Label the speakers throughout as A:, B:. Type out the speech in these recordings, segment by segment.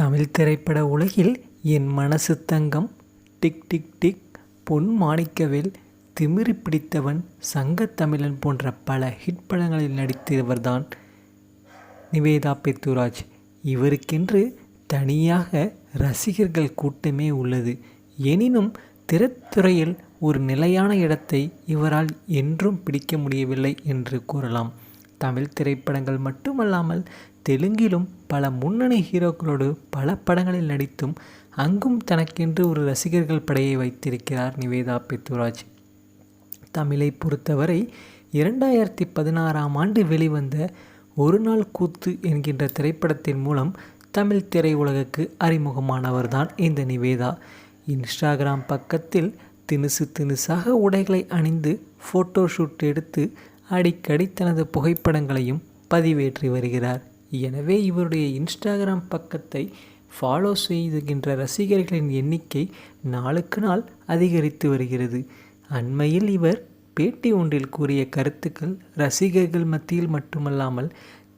A: தமிழ் திரைப்பட உலகில் என் மனசு தங்கம். Tick tick tick. Pon Manickavel Timiri பிடித்தவன் சங்கத்தமிழன் போன்ற பல ஹிட் படங்களில் நடித்தவர்தான் நிவேதா பெத்துராஜ் இவருக்கென்று தனியாக ரசிகர்கள் கூட்டமே உள்ளது. எனினும் திரைத்துறையில் ஒரு நிலையான இடத்தை இவரால் என்றும் பிடிக்க முடியவில்லை என்று கூறலாம். தமிழ் திரைப்படங்கள் மட்டுமல்லாமல் தெலுங்கிலும் பல முன்னணி ஹீரோக்களோடு பல படங்களில் நடித்தும் அங்கும் தனக்கென்று ஒரு ரசிகர்கள் படையை வைத்திருக்கிறார் நிவேதா பித்துராஜ். தமிழை பொறுத்தவரை இரண்டாயிரத்தி பதினாறாம் ஆண்டு வெளிவந்த ஒரு நாள் கூத்து என்கின்ற திரைப்படத்தின் மூலம் தமிழ் திரையுலகுக்கு அறிமுகமானவர்தான் இந்த நிவேதா. இன்ஸ்டாகிராம் பக்கத்தில் தினுசு தினுசாக உடைகளை அணிந்து ஃபோட்டோ ஷூட் எடுத்து அடிக்கடி தனது புகைப்படங்களையும் பதிவேற்றி வருகிறார். எனவே இவருடைய இன்ஸ்டாகிராம் பக்கத்தை ஃபாலோ செய்துகின்ற ரசிகர்களின் எண்ணிக்கை நாளுக்கு நாள் அதிகரித்து வருகிறது. அண்மையில் இவர் பேட்டி ஒன்றில் கூறிய கருத்துக்கள் ரசிகர்கள் மத்தியில் மட்டுமல்லாமல்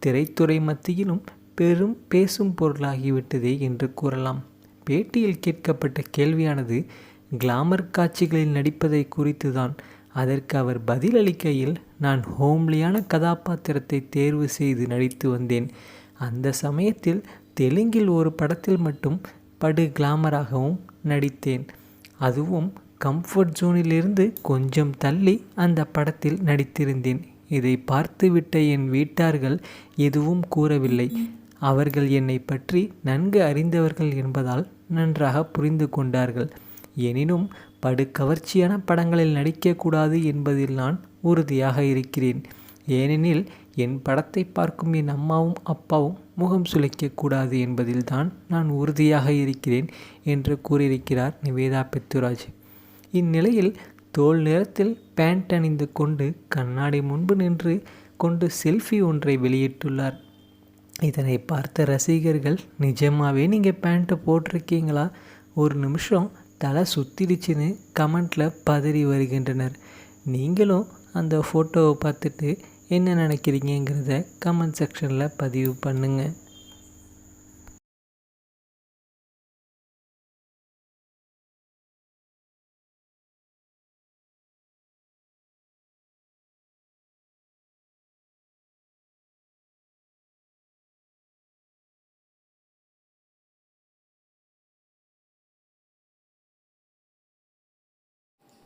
A: திரைத்துறை மத்தியிலும் பெரும் பேசும் பொருளாகிவிட்டதே என்று கூறலாம். பேட்டியில் கேட்கப்பட்ட கேள்வியானது கிளாமர் காட்சிகளில் நடிப்பதை குறித்துதான் அதற்கு அவர் பதிலளிக்கையில் நான் ஹோம்லியான கதாபாத்திரத்தை தேர்வு செய்து நடித்து வந்தேன். அந்த சமயத்தில் தெலுங்கில் ஒரு படத்தில் மட்டும் படு கிளாமராகவும் நடித்தேன். அதுவும் கம்ஃபர்ட் ஜோனிலிருந்து கொஞ்சம் தள்ளி அந்த படத்தில் நடித்திருந்தேன். இதை பார்த்துவிட்ட என் வீட்டார்கள் எதுவும் கூறவில்லை. அவர்கள் என்னை பற்றி நன்கு அறிந்தவர்கள் என்பதால் நன்றாக புரிந்து கொண்டார்கள். எனினும் படு கவர்ச்சியான படங்களில் நடிக்கக்கூடாது என்பதில் நான் உறுதியாக இருக்கிறேன். ஏனெனில் என் படத்தை பார்க்கும் என் அம்மாவும் அப்பாவும் முகம் சுளிக்கக்கூடாது என்பதில்தான் நான் உறுதியாக இருக்கிறேன் என்று கூறியிருக்கிறார் நிவேதா பெத்துராஜ். இந்நிலையில் தோல் நிறத்தில் பேண்ட் அணிந்து கொண்டு கண்ணாடி முன்பு நின்று கொண்டு செல்ஃபி ஒன்றை வெளியிட்டுள்ளார். இதனை பார்த்த ரசிகர்கள் நிஜமாகவே நீங்கள் பேண்ட்டை போட்டிருக்கீங்களா? ஒரு நிமிஷம் தலை சுத்திடுச்சுன்னு கமெண்டில் பதறி வருகின்றனர். நீங்களும் அந்த ஃபோட்டோவை பார்த்துட்டு என்ன நினைக்கிறீங்கிறத கமெண்ட் செக்ஷனில் பதிவு பண்ணுங்கள்